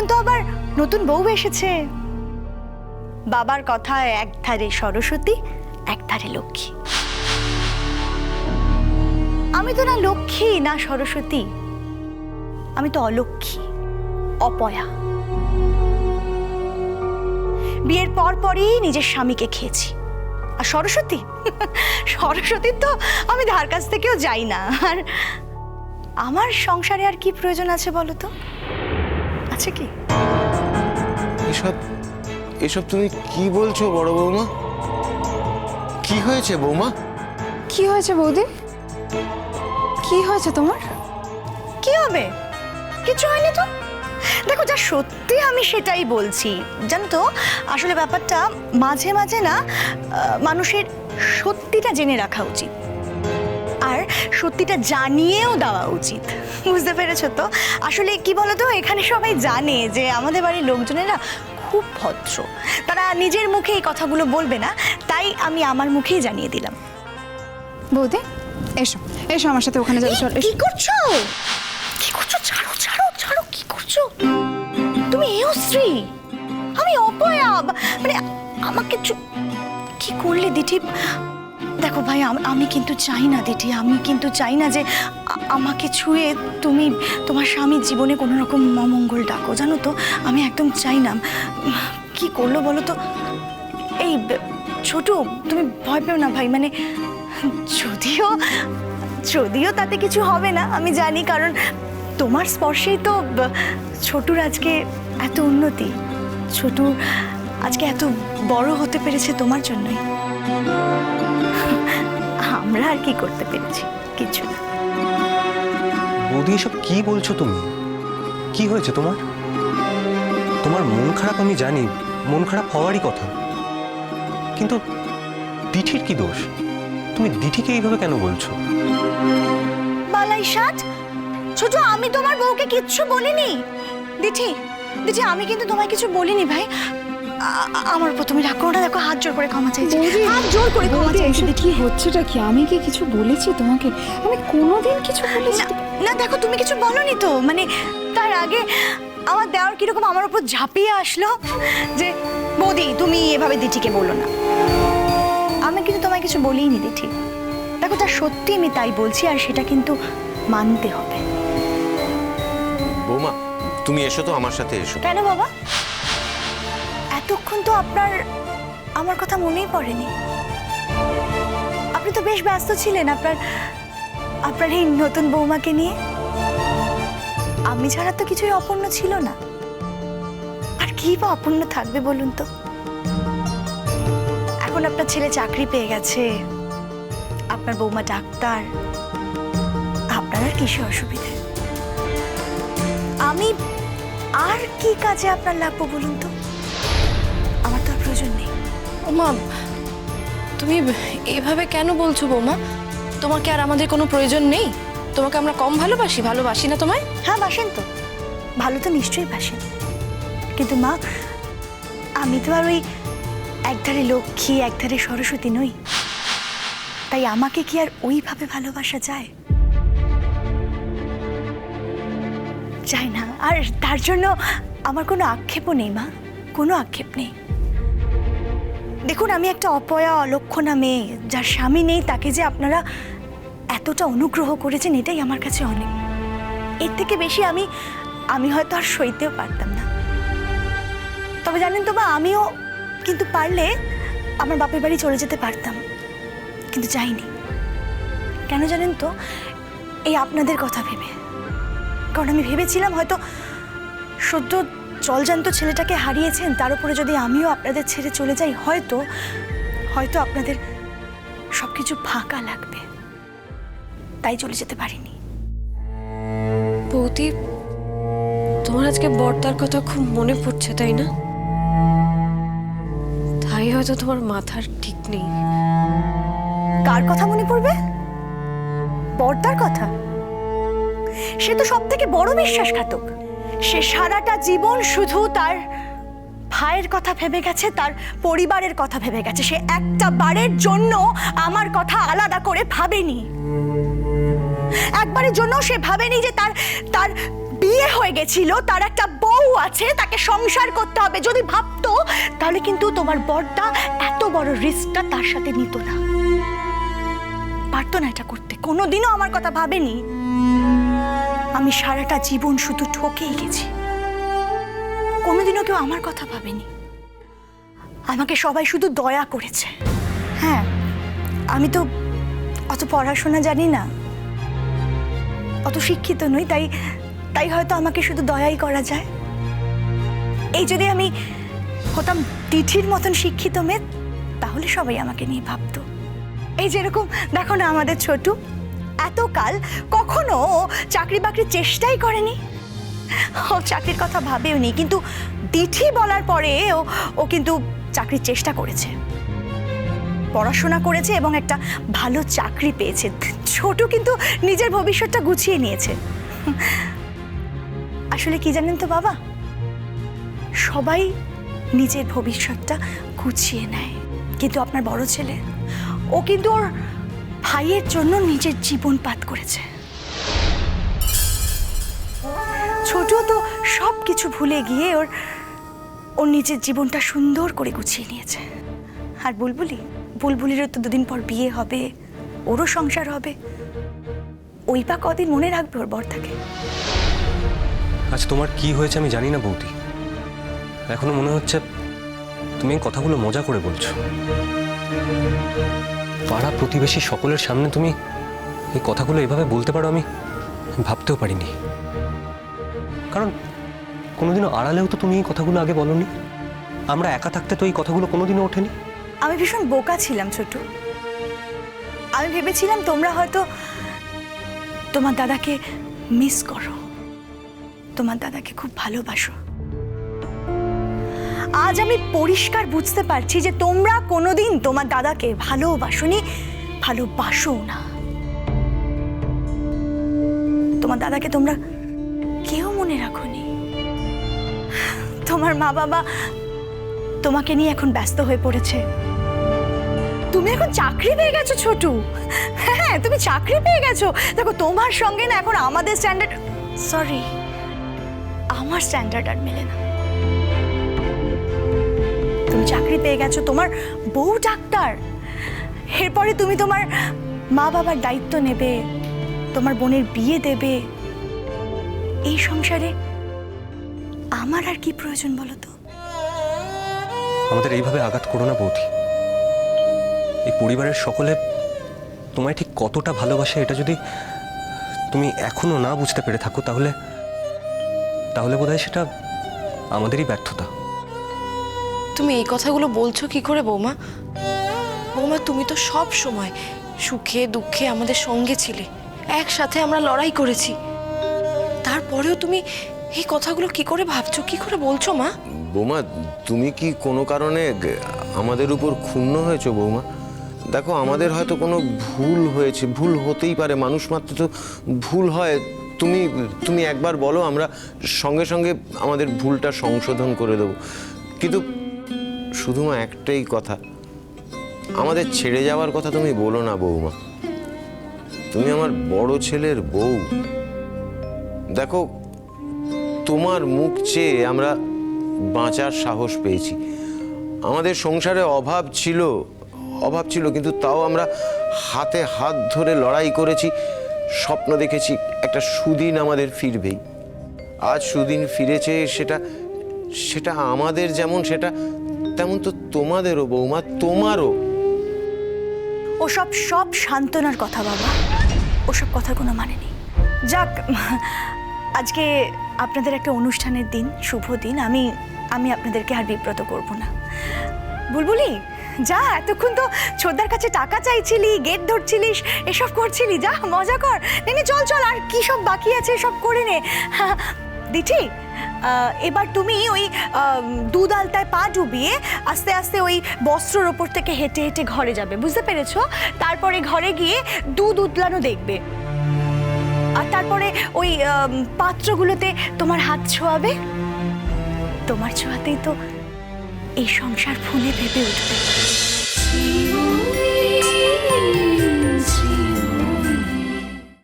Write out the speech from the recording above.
এখন তো আবার নতুন বউ এসেছে। বাবার কথায় এক ধারে সরস্বতী, এক ধারে লক্ষ্মী। আমি তো না লক্ষ্মী, না সরস্বতী। আমি তো অলক্ষ্মী, অপয়া। বিয়ের পর পরই নিজের স্বামীকে খেয়েছি। আর সরস্বতী? সরস্বতীর তো আমি ধার কাছ থেকেও যাই না। আর আমার সংসারে আর কি প্রয়োজন আছে বলো তো? আছে কি? এসব এসব তুমি কি বলছো বড় বৌমা? কি হয়েছে বৌমা? কি হয়েছে বৌদি? কি হয়েছে তোমার? কি হবে? কিছু হয়নি তো? দেখো যা সত্যি আমি সেটাই বলছি জানো তো? আসলে ব্যাপারটা মাঝে মাঝে না মানুষের সত্যিটা জেনে রাখা উচিত। সত্যিটা জানিয়েও দেওয়া উচিত। বুঝতে পেরেছ তো? আসলে কি বলতো এখানে সবাই জানে যে আমাদের বাড়ির লোকজনেরা খুব ভদ্র। তারা নিজের মুখে এই কথাগুলো বলবে না তাই আমি আমার মুখেই জানিয়ে দিলাম। বৌদি এসো এসো আমার সাথে ওখানে যাবে চল কি করছ? কি করছ? ছাড়ো ছাড়ো ছাড়ো কি করছ? তুমি এও শ্রী আমি অপয়া মানে আমাকে কি করলে দিঠি দেখো ভাই, আমি কিন্তু চাই না দিঠি আমি কিন্তু চাই না যে আমাকে ছুঁয়ে তুমি তোমার স্বামীর জীবনে কোনো রকম অমঙ্গল ডাকো। জানো তো, আমি একদম চাই না। কি করল বলো তো? এই ছোট, তুমি ভয় পেও না ভাই মানে যদিও যদিও তাতে কিছু হবে না, আমি জানি, কারণ তোমার স্পর্শেই তো ছোটুর আজকে এত উন্নতি। ছোটু আজকে এত বড় হতে পেরেছে তোমার জন্যই। আর কি করতে পেরেছি? কিছু না। বৌদি এসব কি বলছো তুমি? কি হয়েছে তোমার? তোমার মন খারাপ আমি জানি মন খারাপ হওয়ারই কথা। কিন্তু দিঠির কি দোষ? তুমি দিঠিকে এইভাবে কেন বলছো? বালাই ষাট ছোট আমি তোমার বউকে কিচ্ছু বলিনি। দিঠি দিঠি আমি কিন্তু তোমায় কিছু বলিনি ভাই। আমার উপর তুমি রাগ করো না দেখো হাত জোর করে ক্ষমা চাইছি। বৌদি, হাত জোর করে ক্ষমা বৌদি চাইছি এসব কি হচ্ছেটা কি? আমি কি কিছু বলেছি তোমাকে? আমি কোনোদিন কিছু বলেছি না, না দেখো তুমি কিছু বলনি তো। মানে তার আগে আমার দেওয়ার কীরকম আমার উপর ঝাঁপিয়ে আসলো যে বৌদি তুমি এভাবে দিঠিকে বলো না। আমি কিন্তু তোমায় কিছু বলিনি দিঠি। দেখো তা সত্যি আমি তাই বলছি আর সেটা কিন্তু মানতে হবে। বৌমা তুমি এসো তো আমার সাথে এসো। কেন বাবা? এতক্ষণ তো আপনার, আমার কথা মনেই পড়েনি। আপনি তো বেশ ব্যস্ত ছিলেন আপনার আপনার এই নতুন বৌমাকে নিয়ে। আমি ছাড়া তো কিছুই অপূর্ণ ছিল না। আর কি বা অপূর্ণ থাকবে বলুন তো? এখন আপনার ছেলে চাকরি পেয়ে গেছে, আপনার বৌমা ডাক্তার, আপনার আর কিসে অসুবিধে? আমি, আর কি কাজে আপনার লাগবো বলুন তো? মা, তুমি এভাবে কেন বলছো বৌমা? তোমাকে আর আমাদের কোনো প্রয়োজন নেই? তোমাকে আমরা কম ভালোবাসি ভালোবাসি না তোমায়? হ্যাঁ বাসেন তো। ভালো তো নিশ্চয়ই বাসেন। কিন্তু মা, আমি তো আর ওই একধারে লক্ষ্মী, একধারে সরস্বতী নই। তাই আমাকে কি আর ওইভাবে ভালোবাসা যায়? যায় না। আর তার জন্য আমার কোনো আক্ষেপও নেই মা, কোনো আক্ষেপ নেই। দেখুন, আমি একটা অপয়া অলক্ষণা মেয়ে, যার স্বামী নেই, তাকে যে আপনারা এতটা অনুগ্রহ করেছেন, এটাই আমার কাছে অনেক। এর থেকে বেশি আমি আমি হয়তো আর সইতেও পারতাম না। তবে জানেন তো বা আমিও কিন্তু পারলে আমার বাপের বাড়ি চলে যেতে পারতাম। কিন্তু যাইনি। কেন জানেন তো, এই আপনাদের কথা ভেবে। কারণ আমি ভেবেছিলাম হয়তো সদ্য জলজান্ত ছেলেটাকে হারিয়েছেন তার উপরে যদি আমিও আপনাদের ছেড়ে চলে যাই হয়তো হয়তো আপনাদের সব কিছু ফাঁকা লাগবে। তাই চলে যেতে পারিনি। বৌদি তোমার আজকে বর্তার কথা খুব মনে পড়ছে তাই না? তাই হয়তো তোমার মাথার ঠিক নেই। কার কথা মনে পড়বে? পর্দার কথা? সে তো সব থেকে বড় বিশ্বাসঘাতক। সে সারাটা জীবন শুধু তার ভাইয়ের কথা ভেবে গেছে, তার পরিবারের কথা ভেবে গেছে। সে একটা বারের জন্য আমার কথা আলাদা করে ভাবেনি। একবারের জন্য সে ভাবেনি যে তার তার বিয়ে হয়ে গেছিল, তার একটা বউ আছে, তাকে সংসার করতে হবে। যদি ভাবতো, তাহলে কিন্তু তোমার বড়টা এত বড় রিস্কটা তার সাথে নিত না। পারতো না এটা করতে। কোনোদিনও আমার কথা ভাবেনি। আমি সারাটা জীবন শুধু ঠকেই গেছি। কোনোদিনও কেউ আমার কথা ভাবেনি। আমাকে সবাই শুধু দয়া করেছে। হ্যাঁ আমি তো অত পড়াশোনা জানি না। অত শিক্ষিত নই, তাই তাই হয়তো আমাকে শুধু দয়াই করা যায়। এই যদি আমি হতাম তিথির মতন শিক্ষিত মেয়ে, তাহলে সবাই আমাকে নিয়ে ভাবতো। এই যেরকম, দেখো না আমাদের ছোটু। এতকাল কখনো চাকরি বাকরির চেষ্টাই করেনি? ও চাকরির কথা ভাবেও নি, কিন্তু দিঠি বলার পরে ও কিন্তু চাকরির চেষ্টা করেছে। পড়াশোনা করেছে এবং একটা ভালো চাকরি পেয়েছে। ছোট কিন্তু নিজের ভবিষ্যৎটা গুছিয়ে নিয়েছে। আসলে কি জানেন তো বাবা? সবাই নিজের ভবিষ্যৎটা গুছিয়ে নেয়। কিন্তু আপনার বড় ছেলে, ও কিন্তু ওর ভাইয়ের জন্য নিজের জীবন পাত করেছে। ছোট তো সব কিছু ভুলে গিয়ে ওর ওর নিজের জীবনটা সুন্দর করে গুছিয়ে নিয়েছে। আর বুলবুলি, বুলবুলিরও তো দুদিন পর বিয়ে হবে, ওরও সংসার হবে। ওই বা কদিন মনে রাখবে ওর বর বর্তাকে আচ্ছা তোমার কি হয়েছে আমি জানি না বৌদি। এখনও মনে হচ্ছে তুমি কথাগুলো মজা করে বলছো। পাড়া প্রতিবেশী সকলের সামনে তুমি এই কথাগুলো এভাবে বলতে পারো আমি ভাবতেও পারিনি। কারণ কোনোদিনও আড়ালেও তো তুমি এই কথাগুলো আগে বলনি। আমরা একা থাকতে তো এই কথাগুলো কোনোদিনও ওঠেনি। আমি ভীষণ বোকা ছিলাম ছোট আমি ভেবেছিলাম তোমরা হয়তো তোমার দাদাকে মিস করো। তোমার দাদাকে খুব ভালোবাসো। আজ আমি পরিষ্কার বুঝতে পারছি যে তোমরা কোনোদিন তোমার দাদাকে ভালোবাসোনি ভালোবাসো না। তোমার দাদাকে তোমরা কেউ মনে রাখোনি। তোমার মা বাবা তোমাকে নিয়ে এখন ব্যস্ত হয়ে পড়েছে। তুমি এখন চাকরি পেয়ে গেছো ছোটু। হ্যাঁ তুমি চাকরি পেয়ে গেছো। দেখো, তোমার সঙ্গে না এখন আমাদের স্ট্যান্ডার্ড সরি আমার স্ট্যান্ডার্ড আর মেলে না। তুমি চাকরি পেয়ে গেছো, তোমার বউ ডাক্তার। এরপরে তুমি তোমার মা বাবার দায়িত্ব নেবে, তোমার বোনের বিয়ে দেবে। এই সংসারে আমার আর কি প্রয়োজন বলো তো? আমাদের এইভাবে আঘাত করো না বৌদি। এই পরিবারের সকলে তোমায় ঠিক কতটা ভালোবাসে এটা যদি তুমি এখনও না বুঝতে পেরে থাকো, তাহলে তাহলে বোধহয় সেটা আমাদেরই ব্যর্থতা। তুমি এই কথাগুলো বলছো কি করে, বৌমা? বৌমা, তুমি তো সব সময় সুখে, দুঃখে আমাদের সঙ্গে ছিলে। একসাথে আমরা লড়াই করেছি। তারপরেও তুমি এই কথাগুলো কি করে ভাবছ, কি করে বলছো, মা? বৌমা, তুমি কি কোনো কারণে আমাদের উপর ক্ষুণ্ণ হয়েছো, বৌমা? দেখো, আমাদের হয়তো কোনো ভুল হয়েছে, ভুল হতেই পারে। মানুষ মাত্র তো ভুল হয়। তুমি তুমি একবার বলো, আমরা সঙ্গে সঙ্গে আমাদের ভুলটা সংশোধন করে দেবো। কিন্তু শুধুমা একটাই কথা। আমাদের ছেড়ে যাওয়ার কথা তুমি বলো না, বৌমা। তুমি আমার বড় ছেলের বউ। দেখো, তোমার মুখ চেয়ে আমরা বাঁচার সাহস পেয়েছি। আমাদের সংসারে অভাব ছিল অভাব ছিল, কিন্তু তাও আমরা হাতে হাত ধরে লড়াই করেছি, স্বপ্ন দেখেছি, একটা সুদিন আমাদের ফিরবেই। আজ সুদিন ফিরেছে, সেটা সেটা আমাদের যেমন, সেটা তেমন তো তোমাদেরও বৌমা, তোমারও। ওসব সব সান্ত্বনার কথা বাবা। ওসব কথার কোনো মানে নেই। যাক, আজকে আপনাদের একটা অনুষ্ঠানের দিন, শুভ দিন। আমি আমি আপনাদেরকে আর বিব্রত করব না। বুলবুলি, যা, এতক্ষণ তো ছোটদার কাছে টাকা চাইছিলি, গেট ধরছিলিস, এসব করছিলি, যা, মজা কর। নে চল চল, আর কি সব বাকি আছে সব করে নে। দিঠি এবার তুমি ওই দুধ আলতায় পা ডুবিয়ে আস্তে আস্তে ওই বস্ত্রর ওপর থেকে হেঁটে হেঁটে ঘরে যাবে, বুঝতে পেরেছ? তারপরে ঘরে গিয়ে দুধ উতলানো দেখবে। আর তারপরে ওই পাত্রগুলোতে তোমার হাত ছোঁয়াবে। তোমার ছোঁয়াতেই তো এই সংসার ফুলে ভেবে উঠবে।